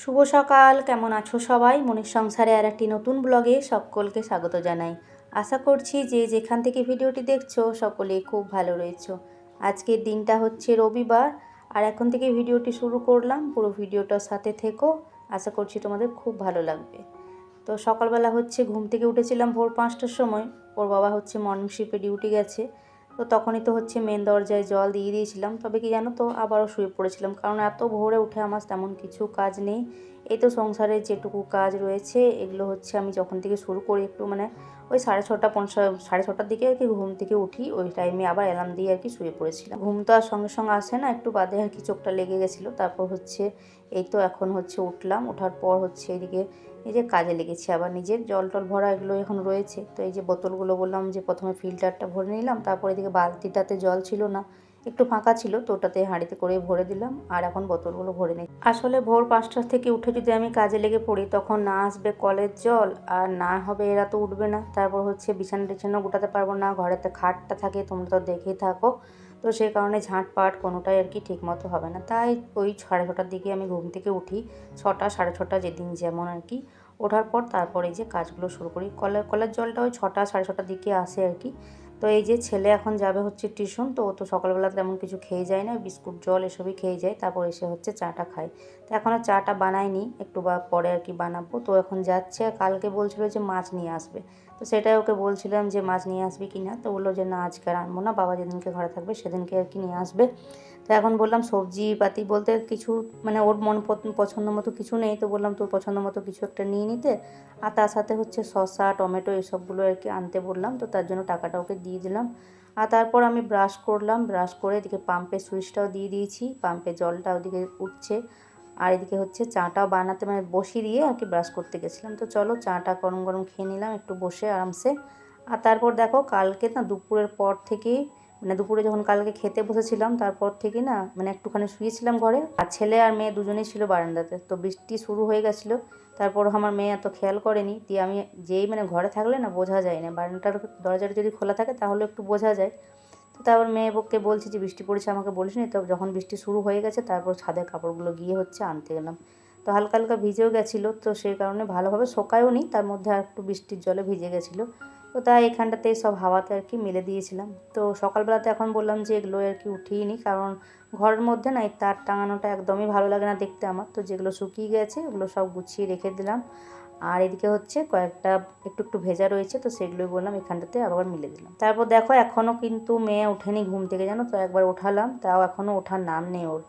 শুভ সকাল, কেমন আছো সবাই? মনের সংসারে আর একটি নতুন ব্লগে সকলকে স্বাগত জানাই। আশা করছি যে যেখান থেকে ভিডিওটি দেখছ সকলে খুব ভালো রয়েছো। আজকের দিনটা হচ্ছে রবিবার, আর এখন থেকে ভিডিওটি শুরু করলাম। পুরো ভিডিওটার সাথে থেকো। আশা করছি তোমাদের খুব ভালো লাগবে। তো সকালবেলা হচ্ছে ঘুম থেকে উঠেছিলাম ভোর পাঁচটার সময়। ওর বাবা হচ্ছে মর্নিং শিপে ডিউটি গেছে। তো তখনই তো হচ্ছে মেন দরজায় জল দিয়ে দিয়েছিলাম। তবে কি জানো তো, আবারও শুয়ে পড়েছিলাম। কারণ এত ভোরে উঠে আমার তেমন কিছু কাজ নেই। এই তো সংসারের যেটুকু কাজ রয়েছে, এগুলো হচ্ছে আমি যখন থেকে শুরু করি একটু মানে ওই সাড়ে ছটা পঞ্চাশ সাড়ে ছটার দিকে আর কি ঘুম থেকে উঠি। ওই টাইমে আবার অ্যালার্ম দিয়ে আর কি শুয়ে পড়েছিলাম। ঘুম তো আর সঙ্গে সঙ্গে আসে না, একটু বাদে আর কি চোখটা লেগে গেছিল। তারপর হচ্ছে এই তো এখন হচ্ছে উঠলাম। ওঠার পর হচ্ছে এদিকে এই যে কাজে লেগেছি। আবার নিজের জল টল ভরা এগুলো এখন রয়েছে। তো এই যে বোতলগুলো বললাম যে প্রথমে ফিল্টারটা ভরে নিলাম, তারপর এদিকে বালতিটাতে জল ছিল না, একটু ফাঁকা ছিল, তো ওটাতে হাঁড়িতে করে ভরে দিলাম আর এখন বোতলগুলো ভরে নিই। আসলে ভোর পাঁচটা থেকে উঠে যদি আমি কাজে লেগে পড়ি, তখন না আসবে কলের জল আর না হবে এরা তো উঠবে না। তারপর হচ্ছে বিছানা টিছানা গোটাতে পারব না, ঘরেতে খাটটা থাকে, তোমরা তো দেখেই থাকো। তো সেই কারণে ঝাঁটপাট কোনোটাই আর কি ঠিকমতো হবে না। তাই ওই সাড়ে ছটার দিকে আমি ঘুম থেকে উঠি, ছটা, সাড়ে ছটা যেদিন যেমন আর কি। ওঠার পর তারপরে যে কাজগুলো শুরু করি। কলের কলের জলটা ওই ছটা, সাড়ে ছটার দিকে আসে আর কি। তো এই যে ছেলে এখন যাবে হচ্ছে টিউশন, তো ও তো সকালবেলা তেমন কিছু খেয়ে যায় না বিস্কুট, জল এসবই খেয়ে যায়, তারপর এসে হচ্ছে চাটা খায়। তো এখনও চাটা বানায়নি, একটু বা পরে আর কি বানাবো। তো এখন যাচ্ছে কালকে বলছিল যে মাছ নিয়ে আসবে। তো সেটাই ওকে বলছিলাম যে মাছ নিয়ে আসবি কি না তো বলল যে না, আজকে আর আনব না, বাবা যেদিনকে ঘরে থাকবে সেদিনকে আর কি নিয়ে আসবে। তো এখন বললাম সবজি পাতি বলতে কিছু মানে ওর মন পছন্দ মতো কিছু নেই, তো বললাম তোর পছন্দ মতো কিছু একটা নিয়ে নিতে। আর তার সাথে হচ্ছে শসা, টমেটো এসবগুলো আর কি আনতে বললাম, তো তার জন্য টাকাটা ওকে দিয়ে দিলাম। আর তারপর আমি ব্রাশ করলাম ব্রাশ করে এদিকে পাম্পের সুইচটাও দিয়ে দিয়েছি পাম্পে জলটা ওদিকে উঠছে। আর এদিকে হচ্ছে চাটাও বানাতে মানে বসিয়ে দিয়ে আর কি ব্রাশ করতে গেছিলাম। তো চলো চাটা গরম গরম খেয়ে নিলাম একটু বসে আরামসে। আর তারপর দেখো কালকে না দুপুরের পর থেকেই মানে দুপুরে যখন কালকে খেতে বসেছিলাম, তারপর থেকে না মানে একটুখানি শুয়েছিলাম ঘরে। আর ছেলে আর মেয়ে দুজনেই ছিল বারান্দাতে। তো বৃষ্টি শুরু হয়ে গেছিল। তারপর আমার মেয়ে এত খেয়াল করেনি, দিয়ে আমি যেই মানে ঘরে থাকলে না বোঝা যায় না। বারান্দাটার দরজাটা যদি খোলা থাকে তাহলে একটু বোঝা যায়। তো তারপর মেয়ে বককে বলছি যে, বৃষ্টি পড়েছে, আমাকে বলিস নি? তো যখন বৃষ্টি শুরু হয়ে গেছে, তারপর ছাদের কাপড়গুলো গিয়ে হচ্ছে আনতে গেলাম। তো হালকা হালকা ভিজেও গেছিল। তো সেই কারণে ভালোভাবে শোকায়ও নি, তার মধ্যে আর একটু বৃষ্টির জলে ভিজে গেছিল। তো তাই এখানটাতে সব হাওয়াতে আর কি মেলে দিয়েছিলাম। তো সকালবেলাতে এখন বললাম যে এগুলো আর কি উঠিয়ে নিই কারণ ঘরের মধ্যে না এই তার টাঙানোটা একদমই ভালো লাগে না দেখতে আমার। তো যেগুলো শুকিয়ে গেছে ওগুলো সব গুছিয়ে রেখে দিলাম। আর এদিকে হচ্ছে কয়েকটা একটু একটু ভেজা রয়েছে, তো সেগুলোই বললাম এখানটাতে আবার মিলে দিলাম। তারপর দেখো এখনও কিন্তু মেয়ে ওঠেনি ঘুম থেকে, জানো তো? একবার ওঠালাম, তাও এখনও ওঠার নাম নেই ওর।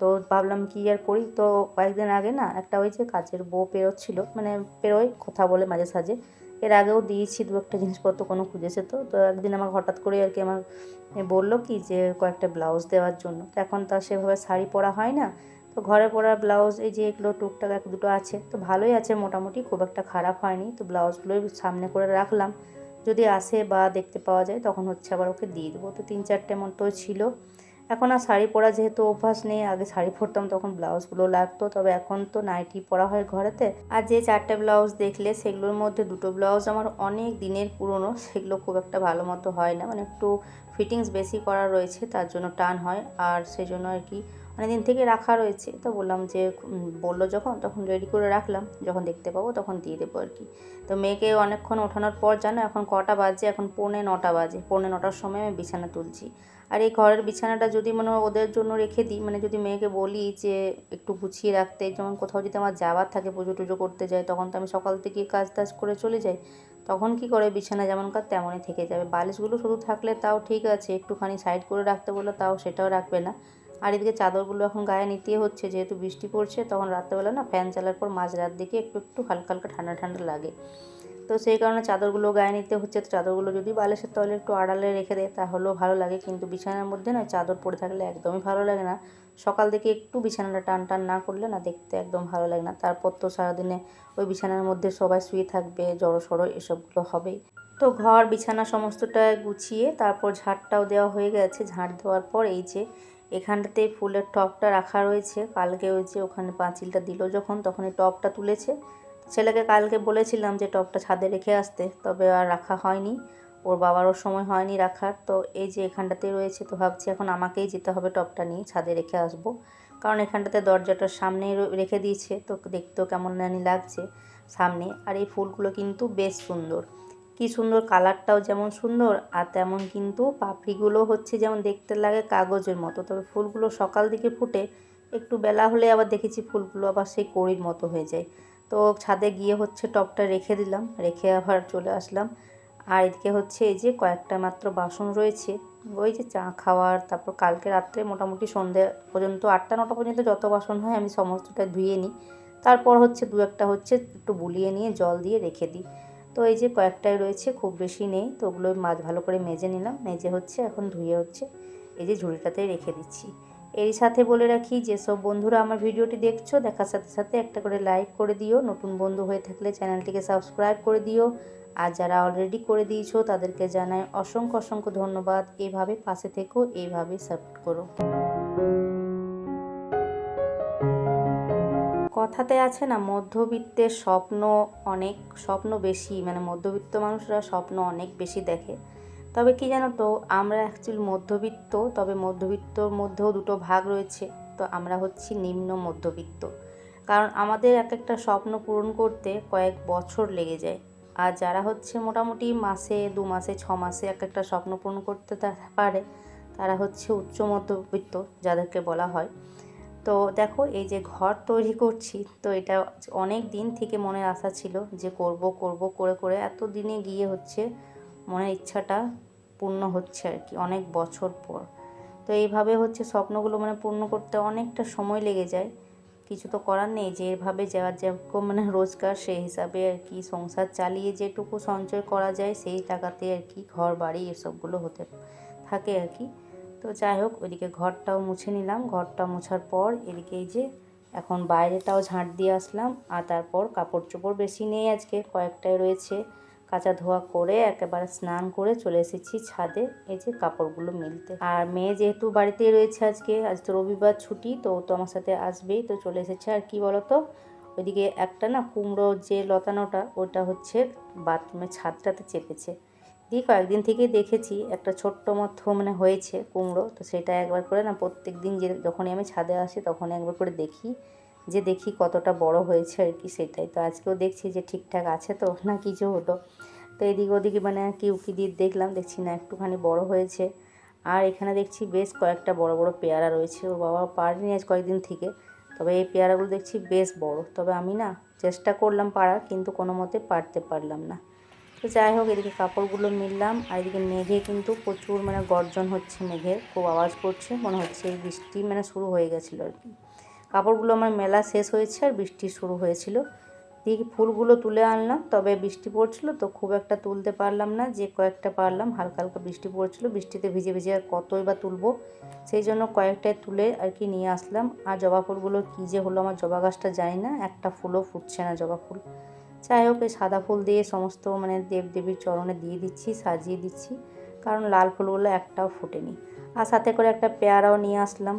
তো ভাবলাম কি আর করি? তো কয়েকদিন আগে না একটা ওই যে কাজের বউ পেরোচ্ছিল মানে পেরোয়, কথা বলে মাঝে সাঝে। এর আগেও দিয়েছি দু একটা জিনিসপত্র, কোনো খুঁজেছে তো। তো একদিন আমার হঠাৎ করে আর কি আমার বলল কি যে কয়েকটা ব্লাউজ দেওয়ার জন্য। তো এখন তো সেভাবে শাড়ি পরা হয় না। তো ঘরে পরা ব্লাউজ, এই যে এগুলো টুকটাক এক দুটো আছে, তো ভালোই আছে মোটামুটি, খুব একটা খারাপ হয়নি। তো ব্লাউজগুলোই সামনে করে রাখলাম। যদি আসে বা দেখতে পাওয়া যায়, তখন হচ্ছে আবার ওকে দিয়ে দেবো। তো তিন চারটে মতো ছিল। এখন আর শাড়ি পরা যেহেতু অভ্যাস নেই, আগে শাড়ি পরতাম তখন ব্লাউজগুলো লাগতো, তবে এখন তো নাইটি পরা হয় ঘরেতে। আর যে চারটে ব্লাউজ দেখলে সেগুলোর মধ্যে দুটো ব্লাউজ আমার অনেক দিনের পুরনো, সেগুলো খুব একটা ভালো মতো হয় না। মানে একটু ফিটিংস বেশি করা রয়েছে, তার জন্য টান হয়। আর সেই জন্য আর কি অনেকদিন থেকে রাখা রয়েছে। তো বললাম যে বলল যখন, তখন রেডি করে রাখলাম। যখন দেখতে পাবো, তখন দিয়ে দেবো আর কি। তো মেয়েকে অনেকক্ষণ ওঠানোর পর জানো, এখন কটা বাজে? এখন পৌনে নটা বাজে। পৌনে নটার সময় আমি বিছানা তুলছি। আর এই ঘরের বিছানাটা যদি মানে ওদের জন্য রেখে দিই মানে যদি মেয়েকে বলি যে, একটু গুছিয়ে রাখতে, যেমন কোথাও যদি আমার যাওয়ার থাকে, পুজো টুজো করতে যাই তখন তো আমি সকাল থেকে কাজ টাজ করে চলে যাই। তখন কি করে? বিছানা যেমন কাজ তেমনই থেকে যাবে। বালিশগুলো শুধু থাকলে তাও ঠিক আছে, একটুখানি সাইড করে রাখতে বললে, তাও সেটাও রাখবে না। আর এদিকে চাদরগুলো এখন গায়ে নিতে হচ্ছে, যেহেতু বৃষ্টি পড়ছে, তখন রাত্রেবেলা না ফ্যান চালার পর মাঝরাত দিকে একটু একটু হালকা হালকা ঠান্ডা ঠান্ডা লাগে। তো সেই কারণে চাদরগুলো গায়ে নিতে হচ্ছে। তো চাদরগুলো যদি বালিশের তলে একটু আড়ালে রেখে দেয়, তাহলেও ভালো লাগে। কিন্তু বিছানার মধ্যে না চাদর পরে থাকলে একদমই ভালো লাগে না। সকাল থেকে একটু বিছানাটা টান টান না করলে না দেখতে একদম ভালো লাগে না। তারপর তো সারাদিনে ওই বিছানার মধ্যে সবাই শুয়ে থাকবে জড়ো সড়ো এসবগুলো হবেই। তো ঘর, বিছানা সমস্তটা গুছিয়ে তারপর ঝাড়টাও দেওয়া হয়ে গেছে। ঝাড় দেওয়ার পর এই যে এখানটাতে ফুলের টপটা রাখা রয়েছে। কালকে ওই যে ওখানে পাঁচিলটা দিল যখন তখন এই টপটা তুলেছে। ছেলেকে কালকে বলেছিলাম যে টপটা ছাদে রেখে আসতে, তবে আর রাখা হয়নি। ওর বাবারও সময় হয়নি রাখার। তো এই যে এখানটাতে রয়েছে, তো ভাবছি এখন আমাকেই যেতে হবে টপটা নিয়ে, ছাদে রেখে আসব। কারণ এখানটাতে দরজাটার সামনেই রেখে দিয়েছে। তো দেখতেও কেমন জানি লাগছে সামনে। আর এই ফুলগুলো কিন্তু বেশ সুন্দর। কি সুন্দর কালারটাও যেমন সুন্দর, আর তেমন কিন্তু পাপড়িগুলো হচ্ছে যেমন দেখতে লাগে কাগজের মতো। তবে ফুলগুলো সকাল দিকে ফুটে, একটু বেলা হলে আবার দেখেছি ফুলগুলো আবার সেই কড়ির মতো হয়ে যায়। তো ছাদে গিয়ে হচ্ছে টপটা রেখে দিলাম, রেখে আবার চলে আসলাম। আর এদিকে হচ্ছে এই যে কয়েকটা মাত্র বাসন রয়েছে, ওই যে চা খাওয়ার, তারপর কালকে রাত্রে মোটামুটি সন্ধে পর্যন্ত, আটটা নটা পর্যন্ত যত বাসন হয় আমি সমস্তটা ধুয়ে নিই। তারপর হচ্ছে দু একটা হচ্ছে একটু বুলিয়ে নিয়ে জল দিয়ে রেখে দিই। তো এই যে কয়েকটাই রয়েছে, খুব বেশি নেই, তো ওগুলো মাছ ভালো করে মেজে নিলাম। মেজে হচ্ছে, এখন ধুয়ে হচ্ছে, এই যে ঝুড়িটাতে রেখে দিচ্ছি। এর সাথে বলে রাখি যেসব বন্ধুরা আমার ভিডিওটি দেখছ, দেখার সাথে সাথে একটা করে লাইক করে দিও। নতুন বন্ধু হয়ে থাকলে চ্যানেলটিকে সাবস্ক্রাইব করে দিও। আর যারা অলরেডি করে দিয়েছ, তাদেরকে জানাই অসংখ্য অসংখ্য ধন্যবাদ। এইভাবে পাশে থেকো এইভাবে সাপোর্ট করো। কথাতে আছে না, মধ্যবিত্তের স্বপ্ন অনেক, স্বপ্ন বেশি মানে মধ্যবিত্ত মানুষরা স্বপ্ন অনেক বেশি দেখে। তবে কি জানো তো, আমরা অ্যাকচুয়ালি মধ্যবিত্ত, তবে মধ্যবিত্তর মধ্যেও দুটো ভাগ রয়েছে। তো আমরা হচ্ছি নিম্ন মধ্যবিত্ত। কারণ আমাদের এক একটা স্বপ্ন পূরণ করতে কয়েক বছর লেগে যায়। আর যারা হচ্ছে মোটামুটি মাসে, দু মাসে, ছ মাসে এক একটা স্বপ্ন পূরণ করতে পারে, তারা হচ্ছে উচ্চ মধ্যবিত্ত, যাদেরকে বলা হয়। তো দেখো, এই যে ঘর তৈরি করছি, তো এটা অনেক দিন থেকে মনের আশা ছিল যে করব করব, করে করে এত দিনে গিয়ে হচ্ছে মনের ইচ্ছাটা পূর্ণ হচ্ছে আর কি, অনেক বছর পর। তো এইভাবে হচ্ছে স্বপ্নগুলো মানে পূর্ণ করতে অনেকটা সময় লেগে যায়। কিছু তো করার নেই, যে এভাবে যাওয়ার যেরকম মানে রোজগার, সেই হিসাবে আর কি সংসার চালিয়ে যেটুকু সঞ্চয় করা যায়, সেই টাকাতে আর কি ঘর, বাড়ি এসবগুলো হতে থাকে আর কি। তো যাই হোক, ওইদিকে ঘরটাও মুছে নিলাম। ঘরটা মোছার পর এদিকে এই যে এখন বাইরেটাও ঝাঁট দিয়ে আসলাম, আর তারপর কাপড় চোপড় বেশি নেই আজকে, কয়েকটাই রয়েছে। কাঁচা ধোয়া করে একেবারে স্নান করে চলে এসেছি ছাদে, এই যে কাপড়গুলো মিলতে। আর মেয়ে যেহেতু বাড়িতেই রয়েছে আজকে, আজ তো রবিবার ছুটি, তো তো আমার সাথে আসবেই। তো চলে এসেছে আর কি বলতো, ওইদিকে একটা না কুমড়ো যে লতানোটা, ওটা হচ্ছে বাথরুমের ছাদটাতে চেপেছে। দিয়ে কয়েকদিন থেকেই দেখেছি একটা ছোট্ট মতো মানে হয়েছে কুমড়ো, তো সেটা একবার করে না প্রত্যেক দিন যে যখনই আমি ছাদে আসি তখনই একবার করে দেখি, যে দেখি কতটা বড় হয়েছে আর কি সেটাই। তো আজকেও দেখছি যে ঠিকঠাক আছে তো, না কিছু হলো। তো এদিক ওদিকে মানে কি উকি দিয়ে দেখলাম, দেখছি না একটুখানি বড় হয়েছে। আর এখানে দেখছি বেশ কয়েকটা বড় বড় পেয়ারা রয়েছে। ওর বাবা পারেনি আজ কয়েকদিন থেকে, তবে এই পেয়ারাগুলো দেখছি বেশ বড়। তবে আমি না চেষ্টা করলাম পাড়ার, কিন্তু কোনো মতে পারতে পারলাম না। তো যাই হোক, এদিকে কাপড়গুলো মিললাম আর এদিকে মেঘে কিন্তু প্রচুর মানে গর্জন হচ্ছে মেঘের, খুব আওয়াজ করছে, মনে হচ্ছে এই বৃষ্টি মানে শুরু হয়ে গেছিল আর কি। কাপড়গুলো আমার মেলা শেষ হয়েছে আর বৃষ্টি শুরু হয়েছিল। দিয়ে ফুলগুলো তুলে আনলাম, তবে বৃষ্টি পড়ছিল তো খুব একটা তুলতে পারলাম না, যে কয়েকটা পারলাম, হালকা হালকা বৃষ্টি পড়ছিল, বৃষ্টিতে ভিজে ভিজে আর কতই বা তুলবো, সেই জন্য কয়েকটাই তুলে আর কি নিয়ে আসলাম। আর জবা ফুলগুলো কী যে হলো আমার জবা গাছটা জানি না, একটা ফুলও ফুটছে না জবা ফুল। যাই হোক, এই সাদা ফুল দিয়ে সমস্ত মানে দেবদেবীর চরণে দিয়ে দিচ্ছি, সাজিয়ে দিচ্ছি। কারণ লাল ফুলগুলো একটাও ফোটেনি। আর সাথে করে একটা পেয়ারাও নিয়ে আসলাম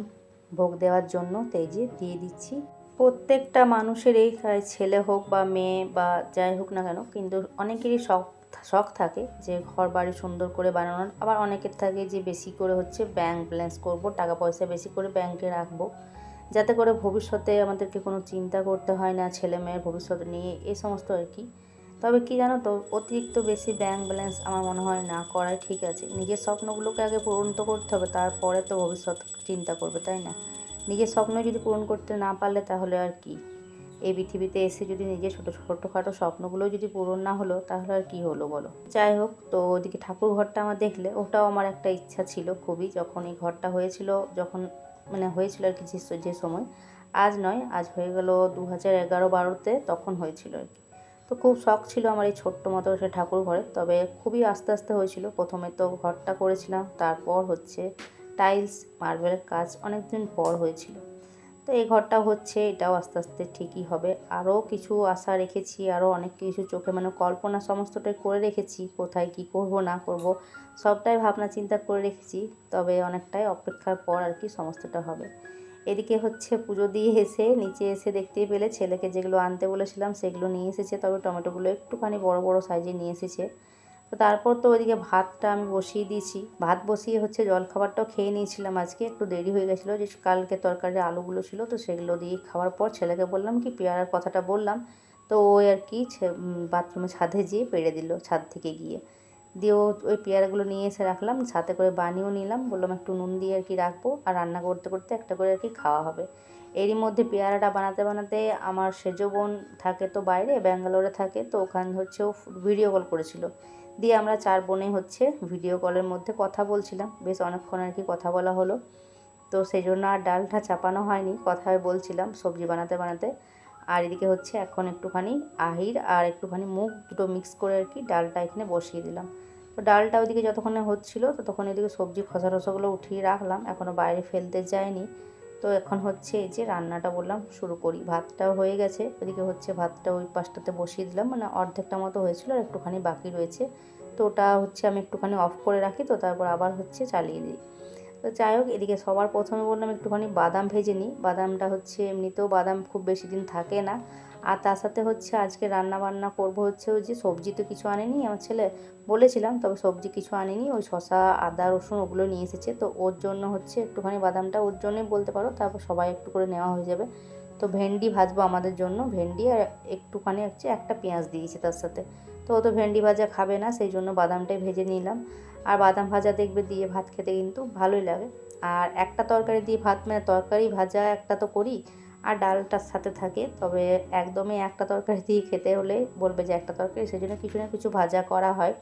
ভোগ দেওয়ার জন্য। তো এই যে দিয়ে দিচ্ছি। প্রত্যেকটা মানুষের এই ছেলে হোক বা মেয়ে বা যাই হোক না কেন, কিন্তু অনেকেরই শখ শখ থাকে যে ঘর বাড়ি সুন্দর করে বানানোর। আবার অনেকের থাকে যে বেশি করে হচ্ছে ব্যাংক ব্যালেন্স করব, টাকা পয়সা বেশি করে ব্যাংকে রাখব। যাতে করে ভবিষ্যতে আমাদেরকে কোনো চিন্তা করতে হয় না, ছেলে মেয়ের ভবিষ্যৎ নিয়ে, এ সমস্ত আর কি। তবে কি জানো তো, অতিরিক্ত বেশি ব্যাংক ব্যালেন্স আমার মনে হয় না করাই ঠিক আছে। নিজের স্বপ্নগুলোকে আগে পূরণ তো করতে হবে, তারপরে তো ভবিষ্যৎ চিন্তা করবে, তাই না? নিজের স্বপ্ন যদি পূরণ করতে না পারলে তাহলে আর কি? এই পৃথিবীতে এসে যদি নিজের ছোটো, ছোটোখাটো স্বপ্নগুলো যদি পূরণ না হলো, তাহলে আর কী হলো বলো? যাই হোক, তো ওদিকে ঠাকুর ঘরটা আমার দেখলে, ওটাও আমার একটা ইচ্ছা ছিল খুবই। যখন এই ঘরটা হয়েছিল, যখন মানে হয়েছিল আর কি যে সময়। আজ নয়, আজ হয়ে গেল দু হাজার এগারো বারোতে তখন হয়েছিল আর কি। তো খুব শখ ছিল আমার এই ছোট্ট মতো সে ঠাকুর ঘরে, তবে খুবই আস্তে আস্তে হয়েছিল। প্রথমে তো ঘরটা করেছিলাম, তারপর হচ্ছে টাইলস মার্বেলের কাজ অনেকদিন পর হয়েছিল। তো এই ঘরটা হচ্ছে, এটাও আস্তে আস্তে ঠিকই হবে। আরও কিছু আশা রেখেছি, আরও অনেক কিছু চোখে মানে কল্পনা সমস্তটাই করে রেখেছি, কোথায় কি করব, না করব, সবটাই ভাবনা চিন্তা করে রেখেছি। তবে অনেকটাই অপেক্ষার পর আর কি সমস্তটা হবে। এদিকে হচ্ছে পুজো দিয়ে এসে, নিচে এসে দেখতেই পেলে ছেলেকে যেগুলো আনতে বলেছিলাম সেগুলো নিয়ে এসেছে, তবে টমেটোগুলো একটুখানি বড় বড় সাইজে নিয়ে এসেছে। তো তারপর তো ওইদিকে ভাতটা আমি বসিয়ে দিয়েছি। ভাত বসিয়ে হচ্ছে জলখাবারটাও খেয়ে নিয়েছিলাম আজকে। একটু দেরি হয়ে গেছিল যে কালকে তরকারির আলুগুলো ছিল তো সেগুলো দিয়ে খাওয়ার পর ছেলেকে বললাম কি পেয়ারার কথাটা বললাম। তো ওই আর কি বাথরুমে ছাদে যেয়ে পেড়ে দিল ছাদ থেকে গিয়ে। দিয়ে ওই পেয়ারাগুলো নিয়ে এসে রাখলাম, সাথে করে বানিয়েও নিলাম। বললাম একটু নুন দিয়ে আর কি রাখব আর রান্না করতে করতে একটা করে আর কি খাওয়া হবে। এরই মধ্যে পেয়ারাটা বানাতে বানাতে আমার সেজো বোন থাকে তো বাইরে, ব্যাঙ্গালোরে থাকে তো ওখানে হচ্ছে ও ভিডিও কল করেছিল। দিয়ে আমরা চার বোনে হচ্ছে ভিডিও কলের মধ্যে কথা বলছিলাম। বেশ অনেকক্ষণ আর কি কথা বলা হলো। তো সেই জন্য আর ডালটা চাপানো হয়নি কথায় বলছিলাম সবজি বানাতে বানাতে। আর এদিকে হচ্ছে এখন একটুখানি আহির আর একটুখানি মুখ দুটো মিক্স করে আর কি ডালটা এখানে বসিয়ে দিলাম। তো ডালটা ওইদিকে যতক্ষণে হচ্ছিল ততক্ষণ এদিকে সবজি খসা রসাগুলো উঠিয়ে রাখলাম। এখনও বাইরে ফেলতে যায়নি। তো এখন হচ্ছে এই যে রান্নাটা বললাম, শুরু করি। ভাতটাও হয়ে গেছে ওদিকে হচ্ছে ভাতটা ওই পাশটাতে বসিয়ে দিলাম মানে অর্ধেকটা মতো হয়েছিল আর একটুখানি বাকি রয়েছে। তো ওটা হচ্ছে আমি একটুখানি অফ করে রাখি, তো তারপর আবার হচ্ছে চালিয়ে দিই। তো যাই হোক, এদিকে সবার প্রথমে বললাম একটুখানি বাদাম ভেজে নিই। বাদামটা হচ্ছে এমনিতেও বাদাম খুব বেশি দিন থাকে না। আর তার সাথে হচ্ছে আজকে রান্না বান্না করব হচ্ছে ওই যে সবজি তো কিছু আনেনি, আমার ছেলে বলেছিলাম, তবে সবজি কিছু আনেনি, ওই শশা আদা, রসুন ওগুলো নিয়ে এসেছে, তো ওর জন্য হচ্ছে একটুখানি বাদামটা ওর জন্যই বলতে পারো, তারপর সবাই একটু করে নেওয়া হয়ে যাবে। তো ভেন্ডি ভাজবো আমাদের জন্য, ভেন্ডি আর একটুখানি হচ্ছে একটা পেঁয়াজ দিয়েছি তার সাথে। তো ও তো ভেন্ডি ভাজা খাবে না, সেই জন্য বাদামটাই ভেজে নিলাম। আর বাদাম ভাজা দেখবে দিয়ে ভাত খেতে কিন্তু ভালোই লাগে। আর একটা তরকারি দিয়ে ভাত মানে তরকারি ভাজা একটা তো করি আর ডালটার সাথে থাকে, তবে একদমই একটা তরকারি দিয়ে খেতে হলে বলবে যে একটা তরকারি সেই জন্য কিছু না কিছু ভাজা করা হয়।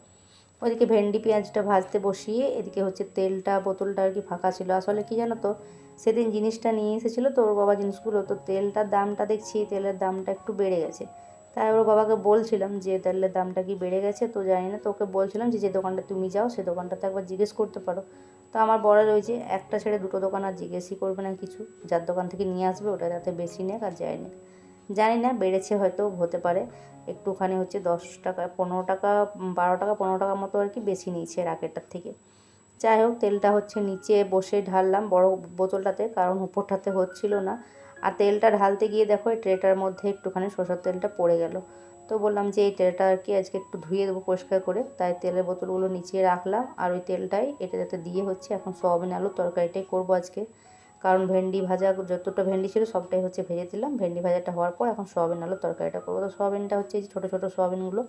ওইদিকে ভেন্ডি পেঁয়াজটা ভাজতে বসিয়ে এদিকে হচ্ছে তেলটা, বোতলটা আর কি ফাঁকা ছিল। আসলে কি জানো তো, সেদিন জিনিসটা নিয়ে এসেছিল তো বাবা জিনিসগুলো, তো তেলটার দামটা দেখছি, তেলের দামটা একটু বেড়ে গেছে। তাই ওর বাবাকে বলছিলাম যে তেলের দামটা কি বেড়ে গেছে? তো জানি না, তো ওকে বলছিলাম যে যে দোকানটা তুমি যাও, সে দোকানটাতে একবার জিজ্ঞেস করতে পারো। তো আমার বড় রয়েছে, একটা ছেড়ে দুটো দোকান আর জিজ্ঞেসই করবে না কিছু। যার দোকান থেকে নিয়ে আসবে, ওটা যাতে বেশি নেক আর যায় না জানি না, বেড়েছে হয়তো, হতে পারে। একটুখানি হচ্ছে দশ টাকা, পনেরো টাকা বারো টাকা, পনেরো টাকা মতো আর কি বেশি নিয়েছে রাকেটটার থেকে। যাই হোক, তেলটা হচ্ছে নিচে বসে ঢাললাম বড় বোতলটাতে, কারণ উপরটাতে হচ্ছিল না। আর তেলটা ঢালতে গিয়ে দেখো এই ট্রেটার মধ্যে একটুখানি সরষের তেলটা পড়ে গেল। তো বললাম যে এই তেলটা আর কি আজকে একটু ধুয়ে দেবো পরিষ্কার করে। তাই তেলের বোতলগুলো নিচে রাখলাম আর ওই তেলটাই এটা যাতে দিয়ে হচ্ছে এখন সয়াবিন আলুর তরকারিটাই করব আজকে। কারণ ভেন্ডি ভাজা যতটা ভেন্ডি ছিল সবটাই হচ্ছে ভেজে দিলাম। ভেন্ডি ভাজাটা হওয়ার পর এখন সয়াবিন আলুর তরকারিটা করব। তো সয়াবিনটা হচ্ছে এই ছোটো ছোটো সয়াবিনগুলো,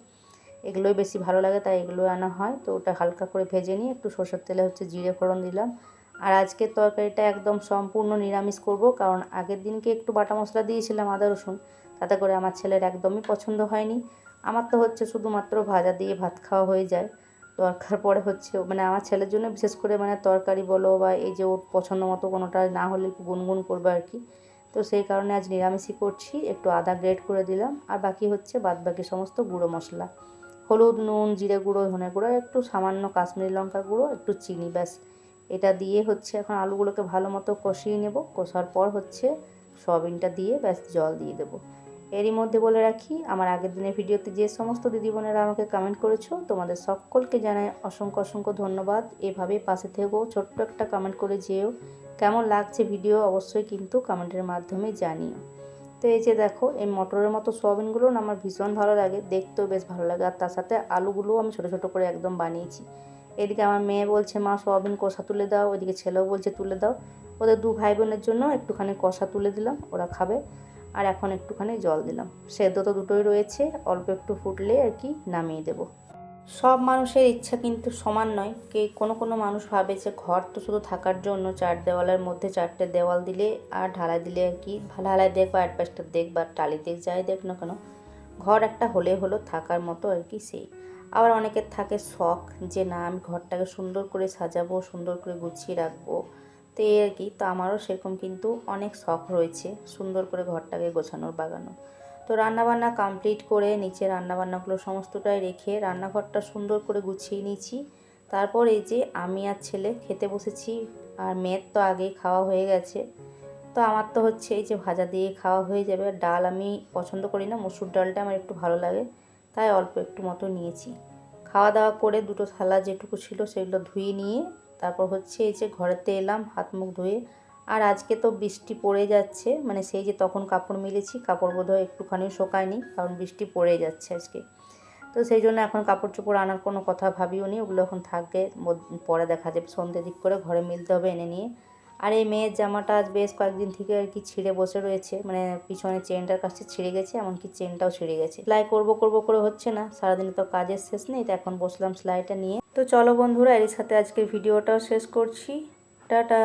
এগুলোই বেশি ভালো লাগে, তাই এগুলো আনা হয়। তো ওটা হালকা করে ভেজে নিয়ে একটু সরষের তেলে হচ্ছে জিরে ফোড়ন দিলাম। আর আজকের তরকারিটা একদম সম্পূর্ণ নিরামিষ করব, কারণ আগের দিনকে একটু বাটা মশলা দিয়েছিলাম আদা, রসুন। তাতে করে আমার ছেলের একদমই পছন্দ হয়নি। আমার তো হচ্ছে শুধুমাত্র ভাজা দিয়ে ভাত খাওয়া হয়ে যায়। দরকার পরে হচ্ছে মানে আমার ছেলের জন্য বিশেষ করে মানে তরকারি বলো বা এই যে ওর পছন্দ মতো কোনোটা না হলে একটু গুনগুন করবে আর কি। তো সেই কারণে আজ নিরামিষই করছি, একটু আদা গ্রেড করে দিলাম। আর বাকি হচ্ছে বাদ বাকি সমস্ত গুঁড়ো মশলা। হলুদ, নুন, জিরে গুঁড়ো, ধনে গুঁড়ো, একটু সামান্য কাশ্মীরি লঙ্কা গুঁড়ো, একটু চিনি ব্যাস। এটা দিয়ে হচ্ছে এখন আলুগুলোকে ভালো মতো কষিয়ে নেব। কষার পর হচ্ছে সয়াবিনটা দিয়ে ব্যাস জল দিয়ে দেবো। এরই মধ্যে বলে রাখি, আমার আগের দিনের ভিডিওতে যে সমস্ত দিদি বোনেরা আমাকে কমেন্ট করেছ, তোমাদের সকলকে জানাই অসংখ্য অসংখ্য ধন্যবাদ। এভাবে পাশে থেকেও ছোট্ট একটা কমেন্ট করে যেও। কেমন লাগছে ভিডিও অবশ্যই কিন্তু কমেন্টের মাধ্যমে জানিও। তো এই যে দেখো, এই মটরের মতো সোয়াবিনগুলো আমার ভীষণ ভালো লাগে, দেখতেও বেশ ভালো লাগে। আর তার সাথে আলুগুলোও আমি ছোটো ছোটো করে একদম বানিয়েছি। এদিকে আমার মেয়ে বলছে, মা, সোয়াবিন কষা তুলে দাও। ওইদিকে ছেলেও বলছে, তুলে দাও। ওদের দু ভাই বোনের জন্য একটুখানি কষা তুলে দিলাম, ওরা খাবে। আর এখন একটুখানি জল দিলাম। সেদ্ধ তো দুটোই রয়েছে, অল্প একটু ফুটলে আর কি নামিয়ে দেব। সব মানুষের ইচ্ছা কিন্তু সমান নয়। কে, কোনো কোনো মানুষ ভাবে যে ঘর তো শুধু থাকার জন্য, চার দেওয়ালের মধ্যে চারটে দেওয়াল দিলে আর ঢালাই দিলে আর কি ঢালাই দেখ বা অ্যাডভাস্টার দেখ বা টালি দেখ যাই দেখ না কেন, ঘর একটা হলে হলো থাকার মতো আর কি সেই। আবার অনেকের থাকে শখ যে, না, আমি ঘরটাকে সুন্দর করে সাজাবো, সুন্দর করে গুছিয়ে রাখব। তো এই আর কি। তো আমারও সেরকম কিন্তু অনেক শখ রয়েছে সুন্দর করে ঘরটাকে গোছানোর বাগানো তো রান্নাবান্না কমপ্লিট করে নিচে রান্নাবান্নাগুলো সমস্তটাই রেখে রান্নাঘরটা সুন্দর করে গুছিয়ে নিয়েছি। তারপর এই যে, আমি আর ছেলে খেতে বসেছি আর মেয়ের তো আগেই খাওয়া হয়ে গেছে। তো আমার তো হচ্ছে এই যে ভাজা দিয়ে খাওয়া হয়ে যাবে। আর ডাল আমি পছন্দ করি না। মসুর ডালটা আমার একটু ভালো লাগে। তাই অল্প একটু মতো নিয়েছি। খাওয়া দাওয়া করে দুটো থালা যেটুকু ছিল সেগুলো ধুয়ে নিয়ে তারপর হচ্ছে এই যে ঘরেতে এলাম, হাত মুখ ধুয়ে। আর আজকে তো বৃষ্টি পড়ে যাচ্ছে মানে সেই যে তখন কাপড় মিলেছি, কাপড় বোধহয় একটুখানি শোকায়নি, কারণ বৃষ্টি পড়ে যাচ্ছে আজকে। তো সেই জন্য এখন কাপড় চোপড় আনার কোনো কথা ভাবিও নি, ওগুলো এখন থাকবে পরে দেখা যাবে সন্ধ্যে দিক করে ঘরে মিলতে হবে এনে নিয়ে। আর এই মেয়ের জামাটা আজ বেশ কয়েকদিন থেকে আর কি ছিঁড়ে বসে রয়েছে। মানে পিছনে চেনটার কাছে ছিঁড়ে গেছে, এমনকি চেনটাও ছিঁড়ে গেছে। সেলাই করব করব করে হচ্ছে না, সারাদিনে তো কাজের শেষ নেই, তো এখন বসলাম সেলাইটা নিয়ে। তো চলো বন্ধুরা এর সাথে আজকের ভিডিওটাও শেষ করছি। টাটা!